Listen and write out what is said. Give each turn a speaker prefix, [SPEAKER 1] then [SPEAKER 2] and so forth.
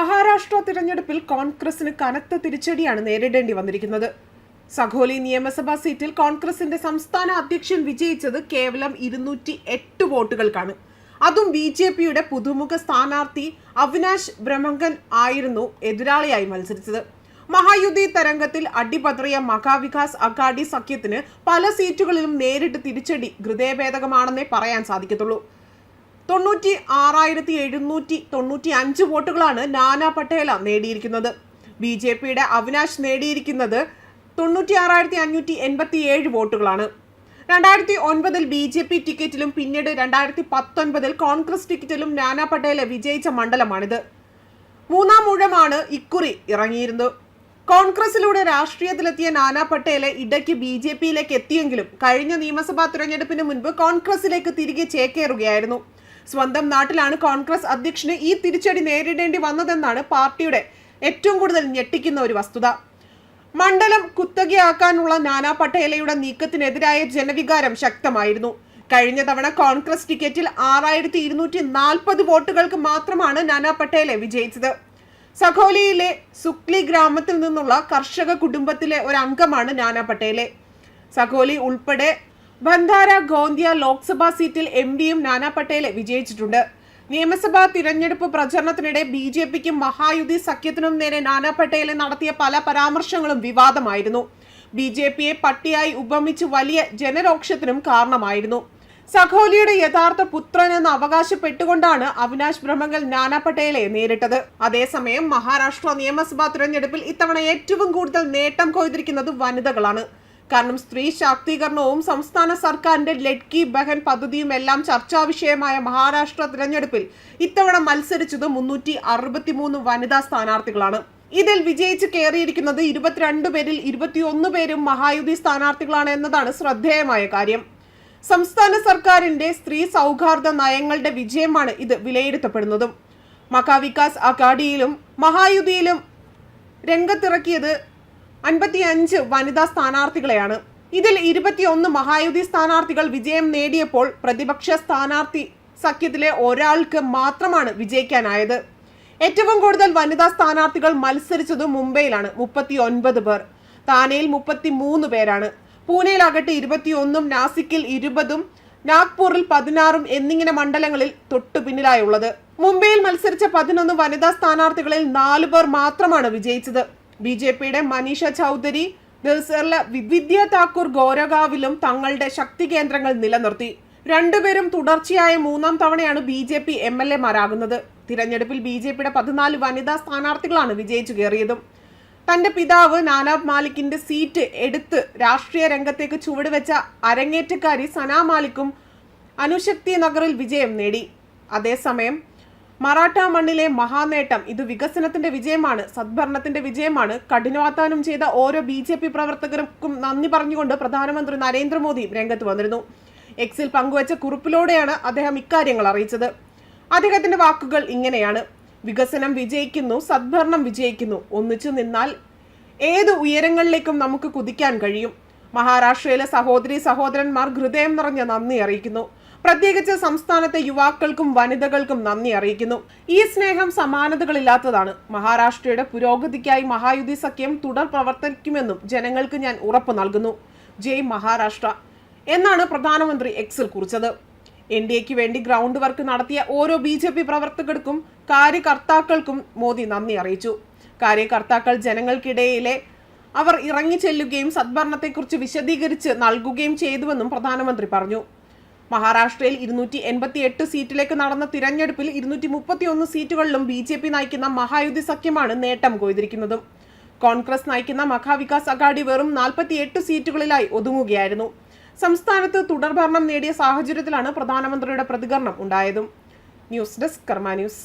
[SPEAKER 1] മഹാരാഷ്ട്ര തിരഞ്ഞെടുപ്പിൽ കോൺഗ്രസിന് കനത്ത തിരിച്ചടിയാണ് നേരിടേണ്ടി വന്നിരിക്കുന്നത്. സഖോലി നിയമസഭാ സീറ്റിൽ കോൺഗ്രസിന്റെ സംസ്ഥാന അധ്യക്ഷൻ വിജയിച്ചത് കേവലം ഇരുന്നൂറ്റി എട്ട് വോട്ടുകൾക്കാണ്. അതും ബി ജെ പിയുടെ പുതുമുഖ സ്ഥാനാർത്ഥി അവിനാശ് ബ്രഹ്മങ്കൻ ആയിരുന്നു എതിരാളിയായി മത്സരിച്ചത്. മഹായുദ്ധി തരംഗത്തിൽ അടിപതറിയ മഹാവികാസ് അഗാഡി സഖ്യത്തിന് പല സീറ്റുകളിലും നേരിട്ട് തിരിച്ചടി ഹൃദയഭേദകമാണെന്നേ പറയാൻ സാധിക്കത്തുള്ളൂ. തൊണ്ണൂറ്റി ആറായിരത്തി എഴുന്നൂറ്റി തൊണ്ണൂറ്റി അഞ്ച് വോട്ടുകളാണ് നാനാ പട്ടേല നേടിയിരിക്കുന്നത്. ബി ജെ പിയുടെ അവിനാശ് നേടിയിരിക്കുന്നത് തൊണ്ണൂറ്റി ആറായിരത്തി അഞ്ഞൂറ്റി എൺപത്തി ഏഴ് വോട്ടുകളാണ്. രണ്ടായിരത്തി ഒൻപതിൽ ബി ജെ പി ടിക്കറ്റിലും പിന്നീട് രണ്ടായിരത്തി പത്തൊൻപതിൽ കോൺഗ്രസ് ടിക്കറ്റിലും നാനാ പട്ടേല വിജയിച്ച മണ്ഡലമാണിത്. മൂന്നാം ഊഴമാണ് ഇക്കുറി ഇറങ്ങിയിരുന്നത്. കോൺഗ്രസിലൂടെ രാഷ്ട്രീയത്തിലെത്തിയ നാനാ പട്ടേലെ ഇടയ്ക്ക് ബി ജെ പിയിലേക്ക് എത്തിയെങ്കിലും കഴിഞ്ഞ നിയമസഭാ തിരഞ്ഞെടുപ്പിന് മുൻപ് കോൺഗ്രസിലേക്ക് തിരികെ ചേക്കേറുകയായിരുന്നു. സ്വന്തം നാട്ടിലാണ് കോൺഗ്രസ് അധ്യക്ഷന് ഈ തിരിച്ചടി നേരിടേണ്ടി വന്നതെന്നാണ് പാർട്ടിയുടെ ഏറ്റവും കൂടുതൽ ഞെട്ടിക്കുന്ന ഒരു വസ്തുത. മണ്ഡലം കുത്തകയാക്കാനുള്ള നാനാ പട്ടേലയുടെ നീക്കത്തിനെതിരായ ജനവികാരം ശക്തമായിരുന്നു. കഴിഞ്ഞ തവണ കോൺഗ്രസ് ടിക്കറ്റിൽ ആറായിരത്തി ഇരുന്നൂറ്റി നാൽപ്പത് വോട്ടുകൾക്ക് മാത്രമാണ് നാനാ പട്ടേലെ വിജയിച്ചത്. സഖോലിയിലെ സുക്ലി ഗ്രാമത്തിൽ നിന്നുള്ള കർഷക കുടുംബത്തിലെ ഒരു അംഗമാണ് നാനാ പട്ടേലെ. സഖോലി ഉൾപ്പെടെ ബന്ധാര ഗോന്ദിയ ലോക്സഭാ സീറ്റിൽ എം ഡിയും നാനാ പട്ടേലെ വിജയിച്ചിട്ടുണ്ട്. നിയമസഭാ തിരഞ്ഞെടുപ്പ് പ്രചരണത്തിനിടെ ബി ജെ പിക്കും മഹായുതി സഖ്യത്തിനും നേരെ നാനാ പട്ടേലെ നടത്തിയ പല പരാമർശങ്ങളും വിവാദമായിരുന്നു. ബി ജെ പിയെ പട്ടിയായി ഉപമിച്ച് വലിയ ജനരോക്ഷത്തിനും കാരണമായിരുന്നു. സഖോലിയുടെ യഥാർത്ഥ പുത്രൻ എന്ന് അവകാശപ്പെട്ടുകൊണ്ടാണ് അവിനാശ് ബ്രഹ്മങ്കൽ നാനാ പട്ടേലെ നേരിട്ടത്. അതേസമയം മഹാരാഷ്ട്ര നിയമസഭാ തിരഞ്ഞെടുപ്പിൽ ഇത്തവണ ഏറ്റവും കൂടുതൽ നേട്ടം കൊയ്തിരിക്കുന്നത് വനിതകളാണ്. കാരണം സ്ത്രീ ശാക്തീകരണവും സംസ്ഥാന സർക്കാരിന്റെ ലഡ്കി ബഹൻ പദ്ധതിയും എല്ലാം ചർച്ചാ വിഷയമായ മഹാരാഷ്ട്ര തിരഞ്ഞെടുപ്പിൽ ഇത്തവണ മത്സരിച്ചത് മുന്നൂറ്റി അറുപത്തിമൂന്ന് വനിതാ സ്ഥാനാർത്ഥികളാണ്. ഇതിൽ വിജയിച്ച് കയറിയിരിക്കുന്നത് ഇരുപത്തിരണ്ട് പേരിൽ ഇരുപത്തിയൊന്ന് പേരും മഹായുതി സ്ഥാനാർത്ഥികളാണ് എന്നതാണ് ശ്രദ്ധേയമായ കാര്യം. സംസ്ഥാന സർക്കാരിന്റെ സ്ത്രീ സൗഹാർദ്ദ നയങ്ങളുടെ വിജയമാണ് ഇത് വിലയിരുത്തപ്പെടുന്നതും. മഹാവികാസ് അഗാഡിയിലും മഹായുതിയിലും രംഗത്തിറക്കിയത് അൻപത്തിയഞ്ച് വനിതാ സ്ഥാനാർത്ഥികളെയാണ്. ഇതിൽ ഇരുപത്തിയൊന്ന് മഹായുതി സ്ഥാനാർത്ഥികൾ വിജയം നേടിയപ്പോൾ പ്രതിപക്ഷ സ്ഥാനാർത്ഥി സഖ്യത്തിലെ ഒരാൾക്ക് മാത്രമാണ് വിജയിക്കാനായത്. ഏറ്റവും കൂടുതൽ വനിതാ സ്ഥാനാർത്ഥികൾ മത്സരിച്ചത് മുംബൈയിലാണ്. മുപ്പത്തി ഒൻപത് പേർ. താനെയിൽ മുപ്പത്തി മൂന്ന് പേരാണ് പൂനെയിലാകട്ടെ ഇരുപത്തിയൊന്നും നാസിക്കിൽ ഇരുപതും നാഗ്പൂറിൽ പതിനാറും എന്നിങ്ങനെ മണ്ഡലങ്ങളിൽ തൊട്ടു പിന്നിലായുള്ളത്. മുംബൈയിൽ മത്സരിച്ച പതിനൊന്ന് വനിതാ സ്ഥാനാർത്ഥികളിൽ നാലു പേർ മാത്രമാണ് വിജയിച്ചത്. ബി ജെ പിയുടെ മനീഷ ചൗധരി ദർസറിലെ വിദ്യ താക്കൂർ ഗോരഗാവിലും തങ്ങളുടെ ശക്തി കേന്ദ്രങ്ങൾ നിലനിർത്തി. രണ്ടുപേരും തുടർച്ചയായ മൂന്നാം തവണയാണ് B J P M L എമാരാകുന്നത്. തിരഞ്ഞെടുപ്പിൽ ബി ജെ പിയുടെ പതിനാല് വനിതാ സ്ഥാനാർത്ഥികളാണ് വിജയിച്ചു കയറിയതും. തന്റെ പിതാവ് നാനാബ് മാലിക്കിന്റെ സീറ്റ് എടുത്ത് രാഷ്ട്രീയ രംഗത്തേക്ക് ചുവടുവെച്ച അരങ്ങേറ്റക്കാരി സനാ മാലിക്കും അനുശക്തി നഗറിൽ വിജയം നേടി. അതേസമയം മറാഠ മണ്ണിലെ മഹാനേട്ടം ഇത് വികസനത്തിന്റെ വിജയമാണ് സദ്ഭരണത്തിന്റെ വിജയമാണ്. കഠിനാധ്വാനം ചെയ്ത ഓരോ ബി ജെ പി പ്രവർത്തകർക്കും നന്ദി പറഞ്ഞുകൊണ്ട് പ്രധാനമന്ത്രി നരേന്ദ്രമോദി രംഗത്ത് വന്നിരുന്നു. എക്സിൽ പങ്കുവച്ച കുറിപ്പിലൂടെയാണ് അദ്ദേഹം ഇക്കാര്യങ്ങൾ അറിയിച്ചത്. അദ്ദേഹത്തിന്റെ വാക്കുകൾ ഇങ്ങനെയാണ്. വികസനം വിജയിക്കുന്നു സദ്ഭരണം വിജയിക്കുന്നു. ഒന്നിച്ചു നിന്നാൽ ഏത് ഉയരങ്ങളിലേക്കും നമുക്ക് കുതിക്കാൻ കഴിയും. മഹാരാഷ്ട്രയിലെ സഹോദരി സഹോദരന്മാർ ഹൃദയം നിറഞ്ഞ നന്ദി അറിയിക്കുന്നു. പ്രത്യേകിച്ച് സംസ്ഥാനത്തെ യുവാക്കൾക്കും വനിതകൾക്കും നന്ദി അറിയിക്കുന്നു. ഈ സ്നേഹം സമാനതകളില്ലാത്തതാണ്. മഹാരാഷ്ട്രയുടെ പുരോഗതിക്കായി മഹായുതി സഖ്യം തുടർ പ്രവർത്തിക്കുമെന്നും ജനങ്ങൾക്ക് ഞാൻ ഉറപ്പ് നൽകുന്നു. ജയ് മഹാരാഷ്ട്ര എന്നാണ് പ്രധാനമന്ത്രി എക്സിൽ കുറിച്ചത്. എൻ ഡി എക്ക് വേണ്ടി ഗ്രൗണ്ട് വർക്ക് നടത്തിയ ഓരോ ബി ജെ പി പ്രവർത്തകർക്കും കാര്യകർത്താക്കൾക്കും മോദി നന്ദി അറിയിച്ചു. കാര്യകർത്താക്കൾ ജനങ്ങൾക്കിടയിലെ അവർ ഇറങ്ങിച്ചെല്ലുകയും സദ്ഭരണത്തെക്കുറിച്ച് വിശദീകരിച്ച് നൽകുകയും ചെയ്തുവെന്നും പ്രധാനമന്ത്രി പറഞ്ഞു. മഹാരാഷ്ട്രയിൽ ഇരുന്നൂറ്റി എൺപത്തി എട്ട് സീറ്റിലേക്ക് നടന്ന തിരഞ്ഞെടുപ്പിൽ ഇരുന്നൂറ്റി മുപ്പത്തി ഒന്ന് സീറ്റുകളിലും ബി ജെ പി നയിക്കുന്ന മഹായുതി സഖ്യമാണ് നേട്ടം കൊയ്തിരിക്കുന്നത്. കോൺഗ്രസ് നയിക്കുന്ന മഹാവികാസ് അഗാഡി വെറും നാൽപ്പത്തി എട്ട് സീറ്റുകളിലായി ഒതുങ്ങുകയായിരുന്നു. സംസ്ഥാനത്ത് തുടർഭരണം നേടിയ സാഹചര്യത്തിലാണ് പ്രധാനമന്ത്രിയുടെ പ്രതികരണം ഉണ്ടായതും. News desk Karma news.